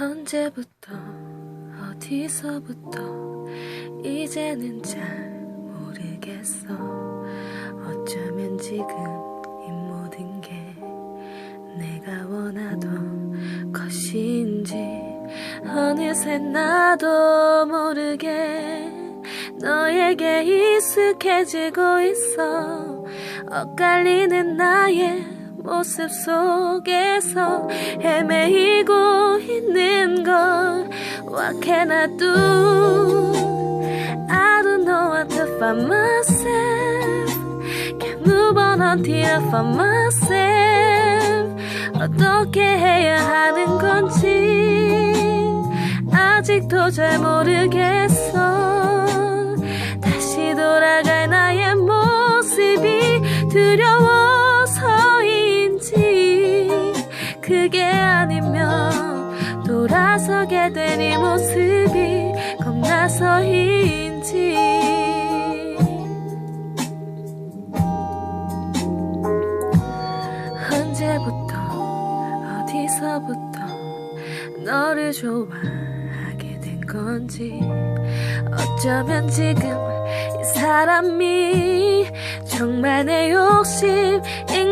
언제부터 어디서부터 이제는 잘 모르겠어. 어쩌면 지금 이 모든 게 내가 원하던 것인지 어느새 나도 모르게 너에게 익숙해지고 있어. 엇갈리는 나의 모습 속에서 헤매이고 있는 걸 What can I do? I don't know what to find myself Can't move on until I find myself 어떻게 해야 하는 건지 아직도 잘 모르겠어 다시 돌아갈 나의 모습이 두려워 그게 아니면 돌아서게 된 이 모습이 겁나서인지. 언제부터 어디서부터 너를 좋아하게 된 건지. 어쩌면 지금 이 사람이 정말 내 욕심인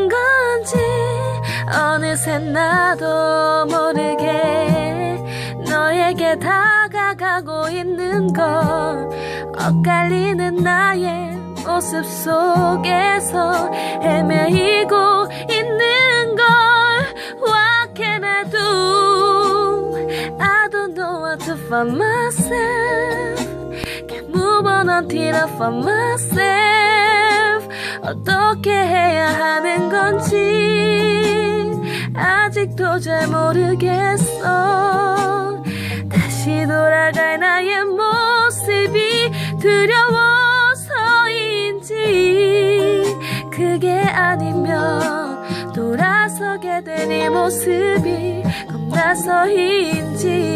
건지 어느새 나도 모르게 너에게 다가가고 있는 걸 엇갈리는 나의 모습 속에서 헤매이고 있는 걸 What can I do? I don't know what to find myself Can't move on until I find myself 어떻게 해야 하는 건지 아직도 잘 모르겠어. 다시 돌아갈 나의 모습이 두려워서인지 그게 아니면 돌아서게 된 이 모습이 겁나서인지